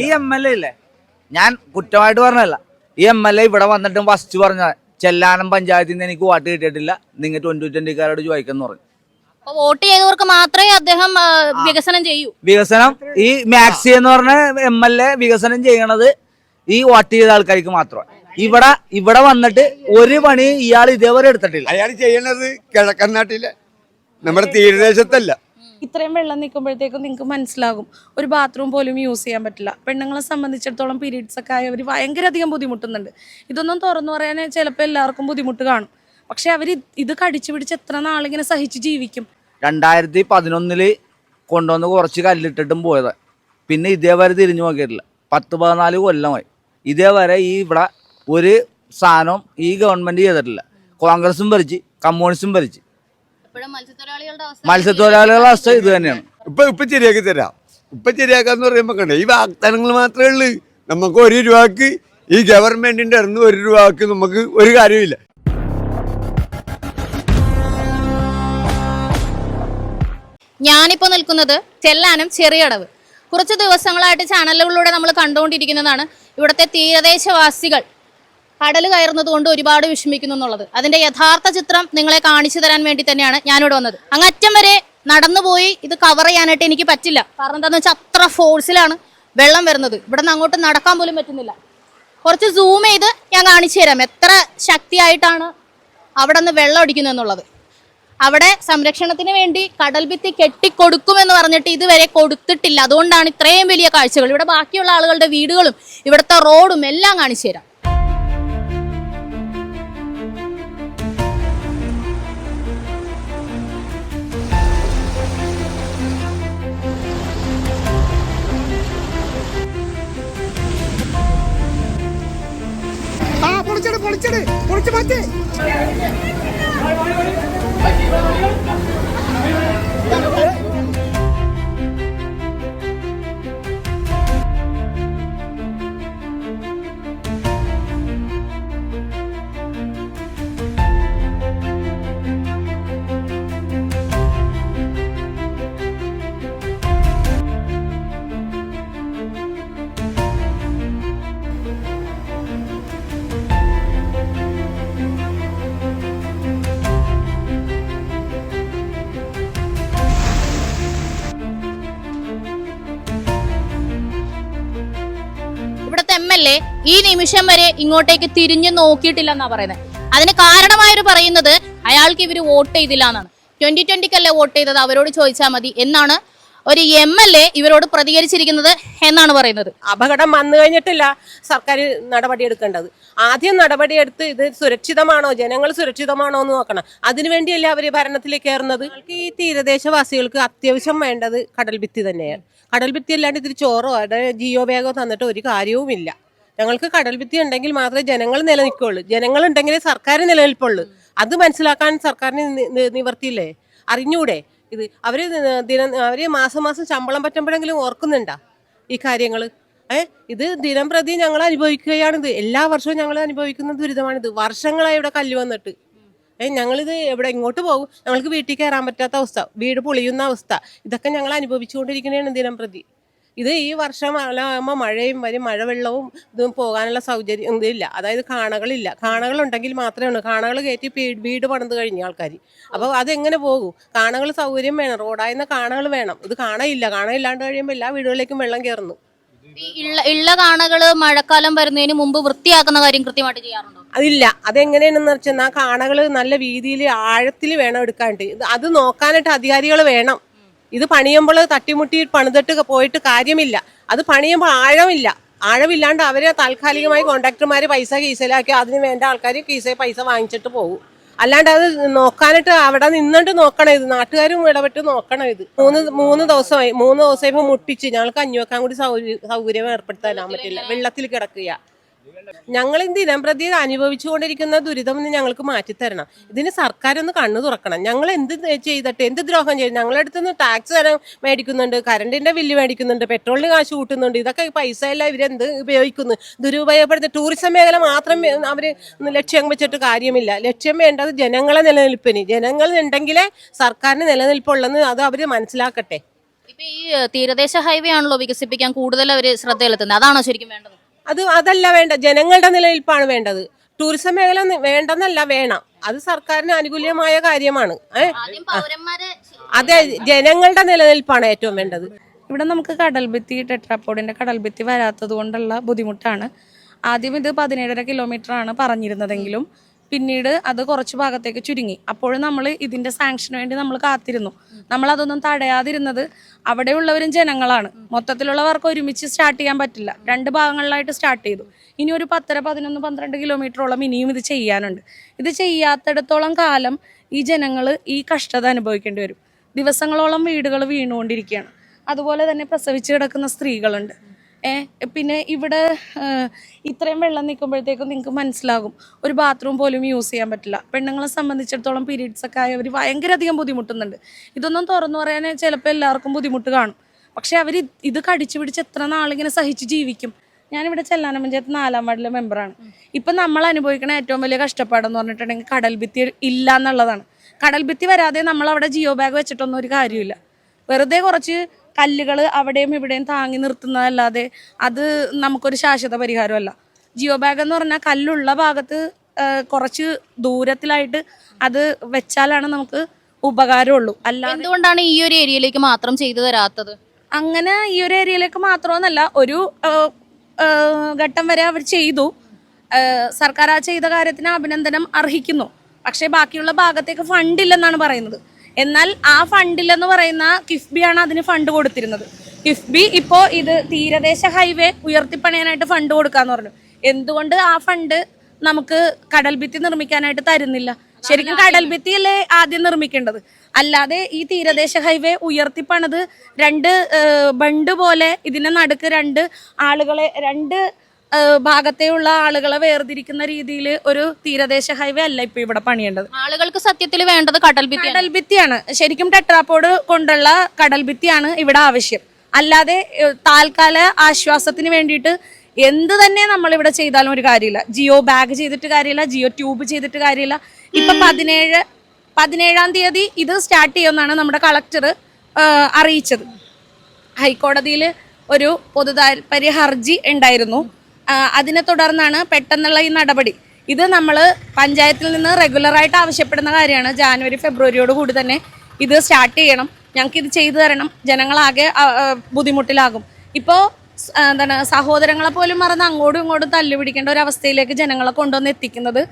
ഈ M L A ഇല്ലേ? ഞാൻ കുറ്റമായിട്ട് പറഞ്ഞല്ല ഈ എം എൽ എ ഇവിടെ വന്നിട്ടും ഫസ്റ്റ് പറഞ്ഞ ചെല്ലാനം പഞ്ചായത്തിൽ നിന്ന് എനിക്ക് വോട്ട് കിട്ടിയിട്ടില്ല. നിങ്ങൾ ട്വന്റി ട്വന്റിക്കാരോട് ചോദിക്കുന്നു പറഞ്ഞു. വോട്ട് ചെയ്തവർക്ക് മാത്രമേ അദ്ദേഹം വികസനം ചെയ്യൂ. വികസനം ഈ മാക്സി എന്ന് പറഞ്ഞ എം എൽ എ വികസനം ചെയ്യണത് ഈ വോട്ട് ചെയ്ത ആൾക്കാർക്ക് മാത്രം ഇവിടെ ഇവിടെ വന്നിട്ട് ഒരു പണി ഇയാൾ ഇതേവരെ എടുത്തിട്ടില്ല. അയാൾ ചെയ്യണത് കിഴക്കൻ നാട്ടിലെ. നമ്മുടെ തീരദേശത്തല്ല. ഇത്രയും വെള്ളം നിൽക്കുമ്പോഴത്തേക്കും നിങ്ങൾക്ക് മനസ്സിലാകും. ഒരു ബാത്റൂം പോലും യൂസ് ചെയ്യാൻ പറ്റില്ല. പെണ്ണുങ്ങളെ സംബന്ധിച്ചിടത്തോളം പീരീഡ്സ് ഒക്കെ ആയവർ ഭയങ്കര അധികം ബുദ്ധിമുട്ടുന്നുണ്ട്. ഇതൊന്നും തുറന്നു പറയാൻ ചിലപ്പോൾ എല്ലാവർക്കും ബുദ്ധിമുട്ട് കാണും. പക്ഷെ അവർ ഇത് കടിച്ചു പിടിച്ച് എത്ര നാളിങ്ങനെ സഹിച്ച് ജീവിക്കും? രണ്ടായിരത്തി പതിനൊന്നിൽ കൊണ്ടുവന്ന് കുറച്ച് കല്ലിട്ടിട്ടും പോയത്. പിന്നെ ഇതേവരെ തിരിഞ്ഞു നോക്കിയിട്ടില്ല. പത്ത് പതിനാല് കൊല്ലമായി. ഇതേവരെ ഈ ഇവിടെ ഒരു സാധനം ഈ ഗവൺമെന്റ് ചെയ്തിട്ടില്ല. കോൺഗ്രസും ഭരിച്ച് കമ്മ്യൂണിസ്റ്റും ഭരിച്ച്. മത്സ്യത്തൊഴിലാളികളുടെ അവസ്ഥ ഇത് തന്നെയാണ്. ഇപ്പൊ ഇപ്പൊ ശരിയാക്കി തരാം. ഇപ്പൊ ശരിയാക്കാന്ന് പറയുമ്പോ കണ്ടേ ഈ വാഗ്ദാനങ്ങൾ മാത്രമേ ഉള്ളൂ. നമുക്ക് ഒരു രൂപക്ക് ഈ ഗവൺമെന്റിന്റെ ഇറന്ന് ഒരു രൂപക്ക് നമുക്ക് ഒരു കാര്യമില്ല ഞാനിപ്പോ നിൽക്കുന്നത് ചെല്ലാനം ചെറിയടവ്. കുറച്ച് ദിവസങ്ങളായിട്ട് ചാനലുകളിലൂടെ നമ്മൾ കണ്ടുകൊണ്ടിരിക്കുന്നതാണ് ഇവിടുത്തെ തീരദേശവാസികൾ. കടൽ കയറുന്നത് കൊണ്ട് ഒരുപാട് വിഷമിക്കുന്നു എന്നുള്ളത്. അതിന്റെ യഥാർത്ഥ ചിത്രം നിങ്ങളെ കാണിച്ചു തരാൻ വേണ്ടി തന്നെയാണ് ഞാനിവിടെ വന്നത്. അങ്ങറ്റം വരെ നടന്നുപോയി ഇത് കവർ ചെയ്യാനായിട്ട് എനിക്ക് പറ്റില്ല. കാരണം എന്താണെന്ന് വെച്ചാൽ അത്ര ഫോഴ്സിലാണ് വെള്ളം വരുന്നത്. ഇവിടെ നിന്ന് അങ്ങോട്ട് നടക്കാൻ പോലും പറ്റുന്നില്ല. കുറച്ച് സൂം ചെയ്ത് ഞാൻ കാണിച്ചു തരാം. എത്ര ശക്തിയായിട്ടാണ് അവിടെ നിന്ന് വെള്ളം അടിക്കുന്നത് എന്നുള്ളത്. അവിടെ സംരക്ഷണത്തിന് വേണ്ടി കടൽ ഭിത്തി കെട്ടിക്കൊടുക്കുമെന്ന് പറഞ്ഞിട്ട് ഇതുവരെ കൊടുത്തിട്ടില്ല. അതുകൊണ്ടാണ് ഇത്രയും വലിയ കാഴ്ചകൾ. ഇവിടെ ബാക്കിയുള്ള ആളുകളുടെ വീടുകളും ഇവിടുത്തെ റോഡും എല്ലാം കാണിച്ചു തരാം. പൊളിച്ചെടു പൊളിച്ചട് പൊളിച്ചു മാറ്റി ഈ നിമിഷം വരെ ഇങ്ങോട്ടേക്ക് തിരിഞ്ഞു നോക്കിയിട്ടില്ല എന്നാ പറയുന്നത്. അതിന് കാരണമായൊരു പറയുന്നത് അയാൾക്ക് ഇവർ വോട്ട് ചെയ്തില്ല എന്നാണ് ട്വന്റി ട്വന്റിക്കല്ലേ വോട്ട് ചെയ്തത്? അവരോട് ചോദിച്ചാൽ മതി. എന്നാണ് ഒരു എം എൽ എ ഇവരോട് പ്രതികരിച്ചിരിക്കുന്നത് എന്നാണ് പറയുന്നത്. അപകടം വന്നു കഴിഞ്ഞിട്ടില്ല സർക്കാർ നടപടിയെടുക്കേണ്ടത് ആദ്യം നടപടിയെടുത്ത് ഇത് സുരക്ഷിതമാണോ? ജനങ്ങൾ സുരക്ഷിതമാണോ എന്ന് നോക്കണം. അതിനുവേണ്ടിയല്ല അവർ ഭരണത്തിലേക്ക് കയറുന്നത്? ഈ തീരദേശവാസികൾക്ക് അത്യാവശ്യം വേണ്ടത് കടൽ ഭിത്തി തന്നെയാണ്. കടൽ ഭിത്തി അല്ലാണ്ട് ഇതിൽ ചോറോ ജിയോ ബാഗോ തന്നിട്ട് ഒരു കാര്യവുമില്ല. ഞങ്ങൾക്ക് കടൽ ഭിത്തി ഉണ്ടെങ്കിൽ മാത്രമേ ജനങ്ങൾ നിലനിൽക്കുള്ളൂ. ജനങ്ങൾ ഉണ്ടെങ്കിലേ സർക്കാർ നിലനിൽപ്പുള്ളൂ. അത് മനസ്സിലാക്കാൻ സർക്കാരിന് നിവർത്തിയില്ലേ? അറിഞ്ഞൂടെ? ഇത് അവർ ദിനം അവർ മാസം മാസം ശമ്പളം പറ്റുമ്പോഴെങ്കിലും ഓർക്കുന്നുണ്ടാ ഈ കാര്യങ്ങൾ ഏ? ഇത് ദിനം പ്രതി ഞങ്ങൾ അനുഭവിക്കുകയാണിത്. എല്ലാ വർഷവും ഞങ്ങൾ അനുഭവിക്കുന്ന ദുരിതമാണിത്. വർഷങ്ങളായി ഇവിടെ കല്ല് വന്നിട്ട്. ഏ ഞങ്ങളിത് എവിടെ ഇങ്ങോട്ട് പോകും? ഞങ്ങൾക്ക് വീട്ടിൽ കയറാൻ പറ്റാത്ത അവസ്ഥ. വീട് പൊളിയുന്ന അവസ്ഥ. ഇതൊക്കെ ഞങ്ങൾ അനുഭവിച്ചുകൊണ്ടിരിക്കുന്നതാണ് ദിനം പ്രതി. ഇത് ഈ വർഷം ആകുമ്പോൾ മഴയും വരും മഴവെള്ളവും ഇതും പോകാനുള്ള സൗകര്യം ഇതില്ല അതായത് കാണകളില്ല. കാണകൾ ഉണ്ടെങ്കിൽ മാത്രമേ ഉള്ളൂ. കാണകൾ കയറ്റി വീട് പണിത് കഴിഞ്ഞ ആൾക്കാർ അപ്പോൾ അതെങ്ങനെ പോകും? കാണകൾ സൗകര്യം വേണം. റോഡായിരുന്ന കാണകൾ വേണം. ഇത് കാണയില്ല. കാണയില്ലാണ്ട് കഴിയുമ്പോൾ എല്ലാ വീടുകളിലേക്കും വെള്ളം കയറുന്നു ഇള്ള കാണകൾ മഴക്കാലം വരുന്നതിന് മുമ്പ് വൃത്തിയാക്കുന്ന കാര്യം കൃത്യമായിട്ട് ചെയ്യാറുണ്ടോ? അതില്ല. അതെങ്ങനെയാണെന്ന് വെച്ചാൽ ആ കാണകൾ നല്ല രീതിയിൽ ആഴത്തിൽ വേണം എടുക്കാണ്ട് അത് നോക്കാനായിട്ട് അധികാരികൾ വേണം. ഇത് പണിയുമ്പോൾ തട്ടിമുട്ടി പണിതിട്ട് പോയിട്ട് കാര്യമില്ല. അത് പണിയുമ്പോൾ ആഴമില്ല. ആഴമില്ലാണ്ട് അവരെ താൽക്കാലികമായി കോൺട്രാക്ടർമാർ പൈസ കീസയിലാക്കി അതിന് വേണ്ട ആൾക്കാർ കീസയിൽ പൈസ വാങ്ങിച്ചിട്ട് പോകും. അല്ലാണ്ട് അത് നോക്കാനായിട്ട് അവിടെ നിന്നിട്ട് നോക്കണം ഇത്. നാട്ടുകാരും ഇടപെട്ട് നോക്കണം ഇത്. മൂന്ന് മൂന്ന് ദിവസമായി മൂന്ന് ദിവസം ഇപ്പൊ മുട്ടിച്ച്. ഞങ്ങൾക്ക് അഞ്ഞുവെക്കാൻ കൂടി സൗകര്യം സൗകര്യം ഏർപ്പെടുത്താൻ പറ്റില്ല. വെള്ളത്തിൽ കിടക്കുക. ഞങ്ങൾ ദിനം പ്രതി അനുഭവിച്ചുകൊണ്ടിരിക്കുന്ന ദുരിതം ഒന്ന് ഞങ്ങൾക്ക് മാറ്റിത്തരണം. ഇതിന് സർക്കാർ ഒന്ന് കണ്ണു തുറക്കണം. ഞങ്ങൾ എന്ത് ചെയ്തിട്ട്? എന്ത് ദ്രോഹം ചെയ്തു? ഞങ്ങളുടെ അടുത്ത് നിന്ന് ടാക്സ് തരം മേടിക്കുന്നുണ്ട്. കറണ്ടിന്റെ ബില്ല് മേടിക്കുന്നുണ്ട്. പെട്രോളിന് കാശ് കൂട്ടുന്നുണ്ട്. ഇതൊക്കെ പൈസ എല്ലാം ഇവരെന്ത് ഉപയോഗിക്കുന്നു? ദുരുപയോഗപ്പെടുത്തി ടൂറിസം മേഖല മാത്രം അവർ ലക്ഷ്യം വെച്ചിട്ട് കാര്യമില്ല. ലക്ഷ്യം വേണ്ടത് ജനങ്ങളെ നിലനിൽപ്പിന്. ജനങ്ങൾ ഉണ്ടെങ്കിലേ സർക്കാരിന് നിലനിൽപ്പുള്ളെന്ന് അത് അവർ മനസ്സിലാക്കട്ടെ. ഇപ്പൊ ഈ തീരദേശ ഹൈവേ ആണല്ലോ വികസിപ്പിക്കാൻ കൂടുതൽ അവർ ശ്രദ്ധ ചെലുത്തുന്നത്. അതാണോ ശരിക്കും വേണ്ടത്? അത് അതല്ല വേണ്ട ജനങ്ങളുടെ നിലനിൽപ്പാണ് വേണ്ടത്. ടൂറിസം മേഖല വേണ്ടെന്നല്ല വേണം. അത് സർക്കാരിന് അനുകൂലമായ കാര്യമാണ്. ആദ്യം പൗരന്മാരെ അതെ ജനങ്ങളുടെ നിലനിൽപ്പാണ് ഏറ്റവും വേണ്ടത്. ഇവിടെ നമുക്ക് കടൽ ഭിത്തി ടെട്രാപ്പോഡിന്റെ കടൽഭിത്തി വരാത്തത് കൊണ്ടുള്ള ബുദ്ധിമുട്ടാണ്. ആദ്യം ഇത് പതിനേഴര കിലോമീറ്റർ ആണ് പറഞ്ഞിരുന്നതെങ്കിലും പിന്നീട് അത് കുറച്ച് ഭാഗത്തേക്ക് ചുരുങ്ങി. അപ്പോഴും നമ്മൾ ഇതിന്റെ സാങ്ഷന് വേണ്ടി നമ്മൾ കാത്തിരുന്നു. നമ്മൾ അതൊന്നും തടയാതിരുന്നത് അവിടെയുള്ളവരും ജനങ്ങളാണ്. മൊത്തത്തിലുള്ളവർക്ക് ഒരുമിച്ച് സ്റ്റാർട്ട് ചെയ്യാൻ പറ്റില്ല. രണ്ട് ഭാഗങ്ങളിലായിട്ട് സ്റ്റാർട്ട് ചെയ്തു. ഇനി ഒരു പത്തര പതിനൊന്ന് പന്ത്രണ്ട് കിലോമീറ്ററോളം ഇനിയും ഇത് ചെയ്യാനുണ്ട്. ഇത് ചെയ്യാത്തിടത്തോളം കാലം ഈ ജനങ്ങൾ ഈ കഷ്ടത അനുഭവിക്കേണ്ടി വരും. ദിവസങ്ങളോളം വീടുകൾ വീണുകൊണ്ടിരിക്കുകയാണ്. അതുപോലെ തന്നെ പ്രസവിച്ച് കിടക്കുന്ന സ്ത്രീകളുണ്ട്. പിന്നെ ഇവിടെ ഇത്രയും വെള്ളം നിൽക്കുമ്പോഴത്തേക്കും നിങ്ങൾക്ക് മനസ്സിലാകും ഒരു ബാത്റൂം പോലും യൂസ് ചെയ്യാൻ പറ്റില്ല. പെണ്ണുങ്ങളെ സംബന്ധിച്ചിടത്തോളം പീരീഡ്സ് ഒക്കെ ആയവർ ഭയങ്കര അധികം ബുദ്ധിമുട്ടുന്നുണ്ട്. ഇതൊന്നും തുറന്നു പറയാൻ ചിലപ്പോൾ എല്ലാവർക്കും ബുദ്ധിമുട്ട് കാണും. പക്ഷെ അവർ ഇത് കടിച്ചു പിടിച്ച് എത്ര നാളിങ്ങനെ സഹിച്ച് ജീവിക്കും. ഞാനിവിടെ ചെല്ലാന പഞ്ചായത്ത് നാലാം വാർഡിലെ മെമ്പറാണ് ഇപ്പം നമ്മൾ അനുഭവിക്കുന്ന ഏറ്റവും വലിയ കഷ്ടപ്പാടെന്ന് പറഞ്ഞിട്ടുണ്ടെങ്കിൽ കടൽ ഭിത്തി ഇല്ല എന്നുള്ളതാണ്. കടൽ ഭിത്തി വരാതെ നമ്മൾ അവിടെ ജിയോ ബാഗ് വെച്ചിട്ടൊന്നും ഒരു കാര്യമില്ല വെറുതെ കുറച്ച് കല്ലുകൾ അവിടെയും ഇവിടെയും താങ്ങി നിർത്തുന്നതല്ലാതെ അത് നമുക്കൊരു ശാശ്വത പരിഹാരമല്ല. ജിയോ ബാഗ് എന്ന് പറഞ്ഞാൽ കല്ലുള്ള ഭാഗത്ത് കുറച്ച് ദൂരത്തിലായിട്ട് അത് വെച്ചാലാണ് നമുക്ക് ഉപകാരമുള്ളൂ. അല്ല എന്തുകൊണ്ടാണ് ഈ ഒരു ഏരിയയിലേക്ക് മാത്രം ചെയ്തു തരാത്തത്? അങ്ങനെ ഈ ഒരു ഏരിയയിലേക്ക് മാത്രമെന്നല്ല ഒരു ഘട്ടം വരെ അവർ ചെയ്തു. സർക്കാർ ആ ചെയ്ത കാര്യത്തിന് അഭിനന്ദനം അർഹിക്കുന്നു. പക്ഷേ ബാക്കിയുള്ള ഭാഗത്തേക്ക് ഫണ്ടില്ലെന്നാണ് പറയുന്നത്. എന്നാൽ ആ ഫണ്ടിലെന്ന് പറയുന്ന കിഫ്ബിയാണ് അതിന് ഫണ്ട് കൊടുത്തിരുന്നത്. കിഫ്ബി ഇപ്പോൾ ഇത് തീരദേശ ഹൈവേ ഉയർത്തിപ്പണിയാനായിട്ട് ഫണ്ട് കൊടുക്കാന്ന് പറഞ്ഞു. എന്തുകൊണ്ട് ആ ഫണ്ട് നമുക്ക് കടൽ ഭിത്തി നിർമ്മിക്കാനായിട്ട് തരുന്നില്ല? ശരിക്കും കടൽ ഭിത്തിയല്ലേ ആദ്യം നിർമ്മിക്കേണ്ടത്? അല്ലാതെ ഈ തീരദേശ ഹൈവേ ഉയർത്തിപ്പണത് രണ്ട് ബണ്ട് പോലെ ഇതിന്റെ നടുക്ക് രണ്ട് ആളുകളെ രണ്ട് ഭാഗത്തെയുള്ള ആളുകളെ വേർതിരിക്കുന്ന രീതിയിൽ ഒരു തീരദേശ ഹൈവേ അല്ല ഇപ്പൊ ഇവിടെ പണിയേണ്ടത്. ആളുകൾക്ക് സത്യത്തിൽ വേണ്ടത് കടൽ ഭിത്തി കടൽ ഭിത്തിയാണ്. ശരിക്കും ടെട്രാപ്പോഡ് കൊണ്ടുള്ള കടൽ ഭിത്തിയാണ് ഇവിടെ ആവശ്യം. അല്ലാതെ താൽക്കാല ആശ്വാസത്തിന് വേണ്ടിയിട്ട് എന്ത് തന്നെ നമ്മൾ ഇവിടെ ചെയ്താലും ഒരു കാര്യമില്ല. ജിയോ ബാഗ് ചെയ്തിട്ട് കാര്യമില്ല ജിയോ ട്യൂബ് ചെയ്തിട്ട് കാര്യമില്ല. ഇപ്പൊ പതിനേഴ് പതിനേഴാം തീയതി ഇത് സ്റ്റാർട്ട് ചെയ്യുമെന്നാണ് നമ്മുടെ കളക്ടർ അറിയിച്ചത്. ഹൈക്കോടതിയിൽ ഒരു പൊതു താല്പര്യ ഹർജി ഉണ്ടായിരുന്നു. അതിനെ തുടർന്നാണ് പെട്ടെന്നുള്ള ഈ നടപടി. ഇത് നമ്മൾ പഞ്ചായത്തിൽ നിന്ന് റെഗുലറായിട്ട് ആവശ്യപ്പെടുന്ന കാര്യമാണ്. ജാനുവരി ഫെബ്രുവരിയോട് കൂടി തന്നെ ഇത് സ്റ്റാർട്ട് ചെയ്യണം. ഞങ്ങൾക്ക് ഇത് ചെയ്തു തരണം. ജനങ്ങളാകെ ബുദ്ധിമുട്ടിലാകും. ഇപ്പോൾ എന്താണ് സഹോദരങ്ങളെ പോലും മറന്ന് അങ്ങോട്ടും ഇങ്ങോട്ടും തല്ലുപിടിക്കേണ്ട ഒരു അവസ്ഥയിലേക്ക് ജനങ്ങളെ കൊണ്ടുവന്ന് എത്തിക്കുന്നത്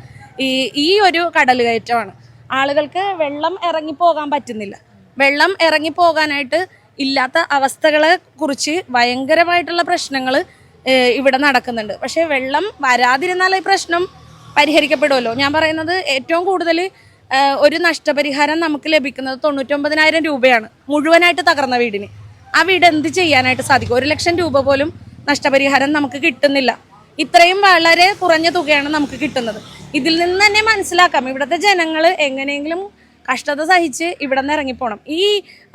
ഈ ഈ ഒരു കടൽ കയറ്റമാണ് ആളുകൾക്ക് വെള്ളം ഇറങ്ങിപ്പോകാൻ പറ്റുന്നില്ല. വെള്ളം ഇറങ്ങിപ്പോകാനായിട്ട് ഇല്ലാത്ത അവസ്ഥകളെ കുറിച്ച് ഭയങ്കരമായിട്ടുള്ള പ്രശ്നങ്ങൾ ഇവിടെ നടക്കുന്നുണ്ട്. പക്ഷേ വെള്ളം വരാതിരുന്നാൽ ഈ പ്രശ്നം പരിഹരിക്കപ്പെടുമല്ലോ. ഞാൻ പറയുന്നത് ഏറ്റവും കൂടുതൽ ഒരു നഷ്ടപരിഹാരം നമുക്ക് ലഭിക്കുന്നത് തൊണ്ണൂറ്റൊമ്പതിനായിരം രൂപയാണ് മുഴുവനായിട്ട് തകർന്ന വീടിന്. ആ വീട് എന്ത് ചെയ്യാനായിട്ട് സാധിക്കും? ഒരു ലക്ഷം രൂപ പോലും നഷ്ടപരിഹാരം നമുക്ക് കിട്ടുന്നില്ല. ഇത്രയും വളരെ കുറഞ്ഞ തുകയാണ് നമുക്ക് കിട്ടുന്നത്. ഇതിൽ നിന്ന് തന്നെ മനസ്സിലാക്കാം. ഇവിടുത്തെ ജനങ്ങൾ എങ്ങനെയെങ്കിലും കഷ്ടത സഹിച്ച് ഇവിടെ നിന്ന് ഇറങ്ങിപ്പോണം. ഈ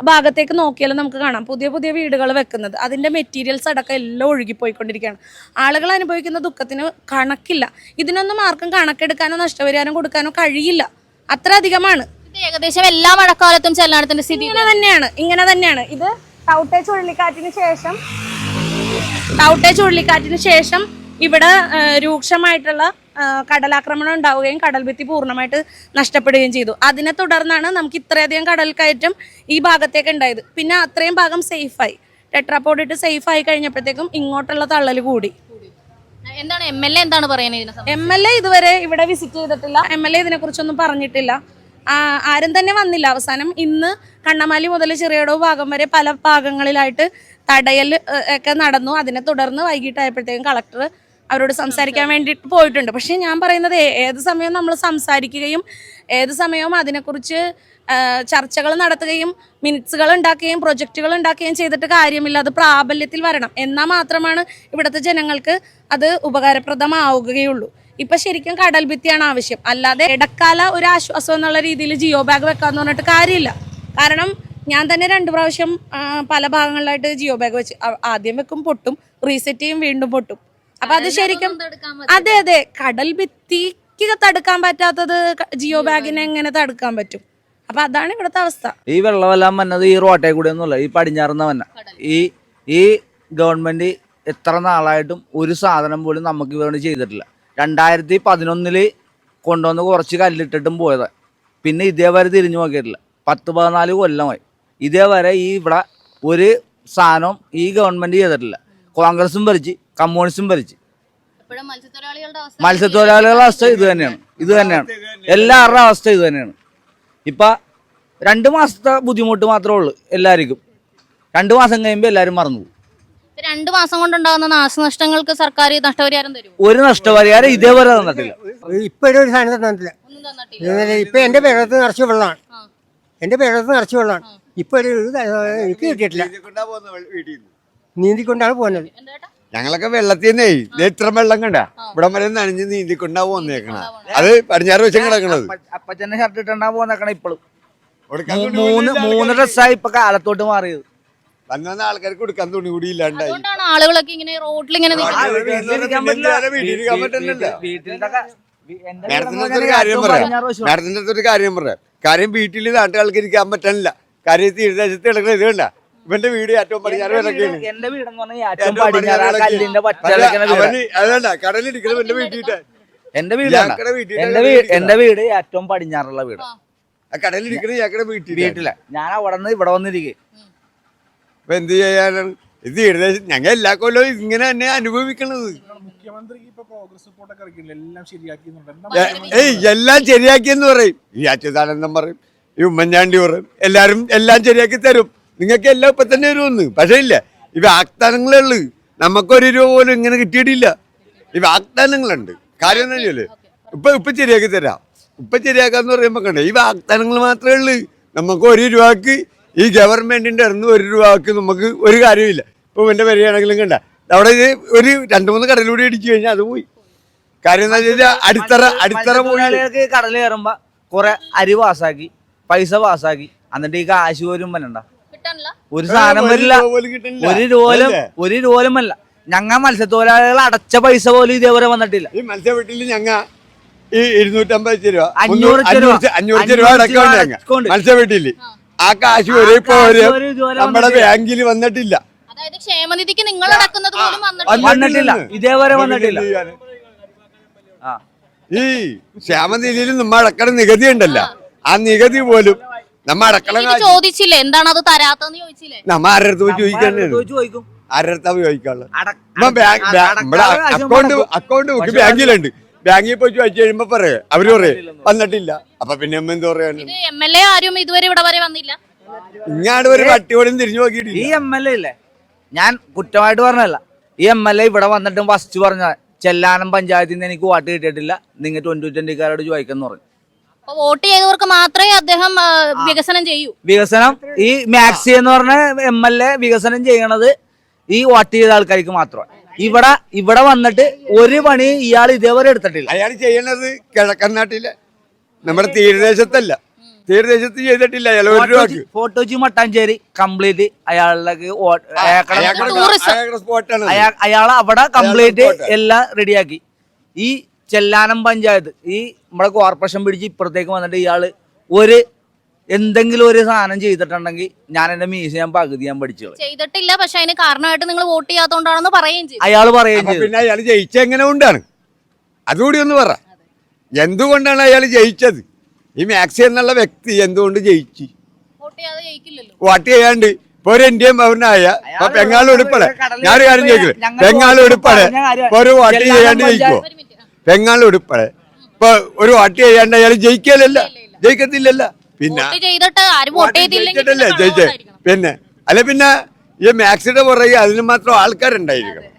ഭാഗത്തേക്ക് നോക്കിയാലും നമുക്ക് കാണാം. പുതിയ പുതിയ വീടുകൾ വെക്കുന്നത് അതിന്റെ മെറ്റീരിയൽസ് അടക്കം എല്ലാം ഒഴുകിപ്പോയിക്കൊണ്ടിരിക്കുകയാണ്. ആളുകൾ അനുഭവിക്കുന്ന ദുഃഖത്തിന് കണക്കില്ല. ഇതിനൊന്നും ആർക്കും കണക്കെടുക്കാനോ നഷ്ടപരിഹാരം കൊടുക്കാനോ കഴിയില്ല. അത്ര അധികമാണ്. ഏകദേശം എല്ലാ മഴക്കാലത്തും ചെല്ലാനത്തിന്റെ സ്ഥിതി ഇങ്ങനെ തന്നെയാണ്. ഇങ്ങനെ തന്നെയാണ്. ഇത് ടൗട്ടെ ചുഴലിക്കാറ്റിന് ശേഷം ടൗട്ടെ ചുഴലിക്കാറ്റിന് ശേഷം ഇവിടെ രൂക്ഷമായിട്ടുള്ള കടലാക്രമണം ഉണ്ടാവുകയും കടൽഭിത്തി പൂർണമായിട്ട് നഷ്ടപ്പെടുകയും ചെയ്തു. അതിനെ തുടർന്നാണ് നമുക്ക് ഇത്രയധികം കടൽ കയറ്റം ഈ ഭാഗത്തേക്ക് ഉണ്ടായത്. പിന്നെ അത്രയും ഭാഗം സേഫായി ടെട്രാപ്പോഡ് ഇട്ട് ആയി കഴിഞ്ഞപ്പോഴത്തേക്കും ഇങ്ങോട്ടുള്ള തള്ളൽ കൂടി. എന്താണ് എം എൽ എ എന്താണ് പറയുന്നത്? എം എൽ എ ഇതുവരെ ഇവിടെ വിസിറ്റ് ചെയ്തിട്ടില്ല. എം എൽ എ ഇതിനെ കുറിച്ചൊന്നും പറഞ്ഞിട്ടില്ല ആരും തന്നെ വന്നില്ല. അവസാനം ഇന്ന് കണ്ണമാലി മുതൽ ചെറിയടവ് ഭാഗം വരെ പല ഭാഗങ്ങളിലായിട്ട് തടയൽ ഒക്കെ നടന്നു. അതിനെ തുടർന്ന് വൈകിട്ടായപ്പോഴത്തേക്കും കളക്ടർ അവരോട് സംസാരിക്കാൻ വേണ്ടിയിട്ട് പോയിട്ടുണ്ട്. പക്ഷേ ഞാൻ പറയുന്നത് ഏത് സമയവും നമ്മൾ സംസാരിക്കുകയും ഏത് സമയവും അതിനെക്കുറിച്ച് ചർച്ചകൾ നടത്തുകയും മിനിറ്റ്സുകൾ ഉണ്ടാക്കുകയും പ്രൊജക്റ്റുകൾ ഉണ്ടാക്കുകയും ചെയ്തിട്ട് കാര്യമില്ല. അത് പ്രാബല്യത്തിൽ വരണം. എന്നാൽ മാത്രമാണ് ഇവിടുത്തെ ജനങ്ങൾക്ക് അത് ഉപകാരപ്രദമാവുകയുള്ളൂ. ഇപ്പൊ ശരിക്കും കടൽ ഭിത്തിയാണ് ആവശ്യം. അല്ലാതെ ഇടക്കാല ഒരു ആശ്വാസം എന്നുള്ള രീതിയിൽ ജിയോ ബാഗ് വെക്കാന്ന് പറഞ്ഞിട്ട് കാര്യമില്ല. കാരണം ഞാൻ തന്നെ രണ്ട് പ്രാവശ്യം പല ഭാഗങ്ങളിലായിട്ട് ജിയോ ബാഗ് വെച്ച്. ആദ്യം വെക്കും പൊട്ടും റീസെറ്റ് ചെയ്യും വീണ്ടും പൊട്ടും. അപ്പൊ അത് ശരിക്കും അതെ അതെ. കടൽ ഭിത്തിക്ക് തടുക്കാൻ പറ്റാത്തത് ജിയോ ബാഗിനെ എങ്ങനെ തടുക്കാൻ പറ്റും? അപ്പൊ അതാണ് ഇവിടുത്തെ അവസ്ഥ. ഈ വെള്ളമെല്ലാം വന്നത് ഈ റോട്ടെ കൂടെ ഒന്നുമല്ല ഈ പടിഞ്ഞാറുന്ന വന്ന. ഈ ഈ ഗവൺമെന്റ് എത്ര നാളായിട്ടും ഒരു സാധനം പോലും നമുക്ക് വേണ്ടി ചെയ്തിട്ടില്ല. രണ്ടായിരത്തി പതിനൊന്നിൽ കൊണ്ടുവന്ന് കുറച്ച് കല്ലിട്ടിട്ടും പോയത്. പിന്നെ ഇതേവരെ തിരിഞ്ഞു നോക്കിയിട്ടില്ല. പത്ത് പതിനാല് കൊല്ലമായി. ഇതേവരെ ഈ ഇവിടെ ഒരു സാധനം ഈ ഗവൺമെന്റ് ചെയ്തിട്ടില്ല. കോൺഗ്രസും ഭരിച്ച് കമ്മ്യൂണിസ്റ്റും ഭരിച്ച്. മത്സ്യത്തൊഴിലാളികളുടെ അവസ്ഥ മത്സ്യത്തൊഴിലാളികളുടെ അവസ്ഥ ഇത് തന്നെയാണ്. ഇത് തന്നെയാണ്. എല്ലാവരുടെ അവസ്ഥ ഇത് തന്നെയാണ്. ഇപ്പൊ രണ്ട് മാസത്തെ ബുദ്ധിമുട്ട് മാത്രമേ ഉള്ളൂ എല്ലാവർക്കും രണ്ട് മാസം കഴിയുമ്പോൾ എല്ലാവരും മറന്നു പോകും. രണ്ടു മാസം കൊണ്ടുണ്ടാകുന്ന നാശനഷ്ടങ്ങൾക്ക് സർക്കാർ നഷ്ടപരിഹാരം തരും ഒരു നഷ്ടപരിഹാരം ഇതേപോലെ തന്നിട്ടില്ല. ഇപ്പോഴും ഒരു സാധനം തന്നിട്ടില്ല. ഒന്നും തന്നിട്ടില്ല. ഇതുവരെ ഇപ്പൊ എന്റെ പേരത്ത് നിറച്ച് വെള്ളമാണ്. എന്റെ പേരത്ത് നിറച്ച് വെള്ളമാണ്. ഇപ്പൊ ഒരു ഇത് കിട്ടിയിട്ടില്ല. നീന്തിക്കൊണ്ടാണ് പോകുന്നത്? ഞങ്ങളൊക്കെ വെള്ളത്തിൽ നിന്നേ ദേ ഇത്ര വെള്ളം കണ്ട? ഇവിടെ വരെ നനഞ്ഞ് നീന്തിക്കൊണ്ടാ പോന്നേക്കണ. അത് പടിഞ്ഞാറ് വശം കിടക്കണത് അപ്പച്ചന്റെ ഷർട്ട് ഇട്ടാ പോന്നേക്കണ ഇപ്പോഴും മൂന്ന് മൂന്ന്. ഡ്രസ്സായി ഇപ്പൊ കാലത്തോട്ട് മാറിയത്. വന്ന വന്ന ആൾക്കാർക്ക് കൊടുക്കാൻ തുണി കൂടി ഇല്ലാണ്ടായി. ആളുകളൊക്കെ ഇങ്ങനെ റോഡിൽ ഇങ്ങനെ മാഡത്തിന്റെ ഒരു കാര്യം പറയാം. മാഡത്തിന്റെ ഒരു കാര്യം പറയാം. കാര്യം വീട്ടിൽ നാട്ടുകാർക്ക് ഇരിക്കാൻ പറ്റണില്ല. കാര്യം തീരദേശത്ത് കിടക്കണ ഇത് കണ്ട? ഇവന്റെ വീട് ഏറ്റവും പടിഞ്ഞാറ് എന്റെ വിലക്കാണ് വീട്- എന്റെ വീടെന്ന് പറഞ്ഞാൽ ഏറ്റവും പടിഞ്ഞാറ് കല്ലിന്റെ അവന് അതല്ല കടലിരിക്കണം എന്റെ വീട്ടിട്ട് എന്റെ വീട് എന്റെ വീട് എന്റെ വീട് ഏറ്റവും പടിഞ്ഞാറുള്ള വീട്. ആ കടലിരിക്കണ ഇയാക്കടെ വീട്ടിൽ വീട്ടിലെ. ഞാൻ അവിടെ നിന്ന് ഇവിടെ വന്നിരിക്കും. അപ്പൊ എന്ത് ചെയ്യാനാണ്? ഇത് ഏകദേശം ഞങ്ങൾ എല്ലാ കൊല്ലവും ഇങ്ങനെ തന്നെ അനുഭവിക്കണത്. മുഖ്യമന്ത്രിക്ക് ഇപ്പൊ പ്രോഗ്രസ് റിപ്പോർട്ടൊക്കെ ഇറക്കില്ല എല്ലാം ശരിയാക്കി എന്ന് എ- ഏയ് എല്ലാം ശരിയാക്കിയെന്ന് പറയും. ഈ അച്യുതാനന്ദം പറയും ഈ ഉമ്മൻചാണ്ടി പറയും. എല്ലാരും എല്ലാം ശരിയാക്കി തരും. നിങ്ങൾക്ക് എല്ലാം ഇപ്പം തന്നെ വരുമെന്ന്. പക്ഷേ ഇല്ല ഈ വാഗ്ദാനങ്ങളേ ഉള്ളു. നമുക്കൊരു രൂപ പോലും ഇങ്ങനെ കിട്ടിയിട്ടില്ല. ഈ വാഗ്ദാനങ്ങളുണ്ട്. കാര്യം എന്താ വെച്ചാൽ ഇപ്പം ഇപ്പം ശരിയാക്കി തരാം. ഇപ്പം ശരിയാക്കാന്ന് പറയുമ്പോൾ കണ്ടേ ഈ വാഗ്ദാനങ്ങൾ മാത്രമേ ഉള്ളൂ. നമുക്ക് ഒരു രൂപക്ക് ഈ ഗവൺമെന്റിന്റെ ഇറന്ന് ഒരു രൂപക്ക് നമുക്ക് ഒരു കാര്യമില്ല ഇപ്പം എന്റെ വരികയാണെങ്കിലും കണ്ട അവിടെ ഒരു രണ്ട് മൂന്ന് കടലൂടി അടിച്ചു കഴിഞ്ഞാൽ അത് പോയി. കാര്യം എന്താ വെച്ചാൽ അടിത്തറ അടിത്തറ പോയി. കടൽ കയറുമ്പോൾ കുറെ അരി പാസ്സാക്കി പൈസ പാസ്സാക്കി എന്നിട്ട് ഈ കാശ് പോലും വരണ്ട ഒരു സാധനം വരില്ല. ഒരു രോലും ഒരു രോലും അല്ല? ഞങ്ങ മത്സ്യത്തൊഴിലാളികൾ അടച്ച പൈസ പോലും ഇതേപോലെ വന്നിട്ടില്ല. ഈ മത്സ്യവെട്ടിൽ ഞങ്ങ ഈ ഇരുന്നൂറ്റമ്പത് രൂപ അഞ്ഞൂറ് രൂപ. അടക്കമുണ്ട് ഞങ്ങ ആ. കാശ് വരെ ഇപ്പൊ നമ്മുടെ ബാങ്കിൽ വന്നിട്ടില്ല. അതായത് ക്ഷേമനിധിക്ക് നിങ്ങൾ അടക്കുന്നത് പോലും വന്നിട്ടില്ല. ഇതേവരെ വന്നിട്ടില്ല. ഈ ക്ഷേമനിധിയിൽ നമ്മൾ അടക്കണ നികുതി ഉണ്ടല്ലോ. ആ നികുതി പോലും നമ്മ അടക്കണ ഇത് ചോദിച്ചില്ലേ? എന്താണ് അത് തരാത്തെന്ന് ചോദിച്ചില്ലേ? നമ്മ ആരുടെ അടുത്ത് പോയി ചോദിക്കാനാണ് നമ്മൾ ചോദിക്കും. ആരുടെ ചോദിക്കാനുള്ളത്? ബാങ്ക് നമ്മുടെ അക്കൗണ്ട് അക്കൗണ്ട് ബുക്ക് ബാങ്കിലുണ്ട്. ബാങ്കിൽ പോയി ചോദിച്ചു കഴിയുമ്പോ പറയേ. അവർ പറയേ. വന്നിട്ടില്ല. അപ്പൊ പിന്നെ അമ്മ എന്തോ പറയാ ഇത് എം എൽ എ ആരും ഇതുവരെ ഇവിടെ വരെ വന്നില്ല. ഇങ്ങാട് ഒരു പട്ടി തിരിഞ്ഞു തിരിഞ്ഞു ഈ എം എൽ എ ഇല്ലേ? ഞാൻ കുറ്റമായിട്ട് പറഞ്ഞല്ല ഈ എം എൽ എ ഇവിടെ വന്നിട്ടും ഫസ്റ്റ് പറഞ്ഞ ചെല്ലാനം പഞ്ചായത്തിൽ നിന്ന് എനിക്ക് വോട്ട് കിട്ടിയിട്ടില്ല. നിങ്ങൾ ട്വന്റി ട്വന്റിക്കാരോട് ചോദിക്കുന്നു പറഞ്ഞു വോട്ട് ചെയ്തവർക്ക് മാത്രമേ അദ്ദേഹം വികസനം ചെയ്യൂ. വികസനം ഈ മാക്സി എന്ന് പറഞ്ഞ എം എൽ എ വികസനം ചെയ്യണത് ഈ വോട്ട് ചെയ്ത ആൾക്കാർക്ക് മാത്രമാണ്. ഇവിടെ ഇവിടെ വന്നിട്ട് ഒരു പണി ഇയാൾ ഇതേവരെ എടുത്തിട്ടില്ല. അയാൾ ചെയ്യണത് കിഴക്കൻ നാട്ടിലെ നമ്മുടെ തീരദേശത്തല്ല. തീരദേശത്ത് ചെയ്തിട്ടില്ല. അയാൾ ഒരു ഫോട്ടോജി മട്ടാഞ്ചേരി കംപ്ലീറ്റ് അയാളുടെ അയാൾ അവിടെ കംപ്ലീറ്റ് എല്ലാം റെഡിയാക്കി ഈ ചെല്ലാനം പഞ്ചായത്ത്. ഈ നമ്മുടെ കോർപ്പറേഷൻ പിടിച്ച് ഇപ്പുറത്തേക്ക് വന്നിട്ട് ഇയാൾ ഒരു എന്തെങ്കിലും ഒരു സാധനം ചെയ്തിട്ടുണ്ടെങ്കിൽ ഞാൻ എന്റെ മീശ ഞാൻ പകുതി ഞാൻ പഠിച്ചു ചെയ്തിട്ടില്ല പക്ഷെ അതിന് കാരണമായിട്ട് നിങ്ങൾ വോട്ട് ചെയ്യാത്തോണ്ടാണെന്ന് പറയുകയും ചെയ്തു. അയാൾ പറയുകയും ചെയ്തു. പിന്നെ അയാൾ ജയിച്ച എങ്ങനെ കൊണ്ടാണ്? അതുകൂടി ഒന്ന് പറ. എന്തുകൊണ്ടാണ് അയാൾ ജയിച്ചത്? ഈ മാക്സി എന്നുള്ള വ്യക്തി എന്തുകൊണ്ട് ജയിച്ചു? വോട്ട് ചെയ്യാതെ ജയിക്കില്ലല്ലോ. വോട്ട് ചെയ്യാണ്ട് ഇപ്പൊ ഒരു ഇന്ത്യൻ പൗരനായ ഇപ്പൊ ബംഗാൾ ഉടുപ്പടെ ഞാനൊരു കാര്യം ചോദിക്കില്ല ബംഗാൾ ഉടുപ്പടെ ഇപ്പൊ ഒരു വോട്ട് ചെയ്യാണ്ട് ജയിക്കോ ഉടുപ്പടെ ഇപ്പൊ ഒരു വോട്ട് ചെയ്യാണ്ട് അയാൾ ജയിക്കലല്ല. ജയിക്കത്തില്ലല്ല. പിന്നെ ജയിച്ചേ. പിന്നെ അല്ല പിന്നെ ഈ മാക്സിയുടെ പുറകെ അതിന് മാത്രം ആൾക്കാരുണ്ടായിരിക്കണം.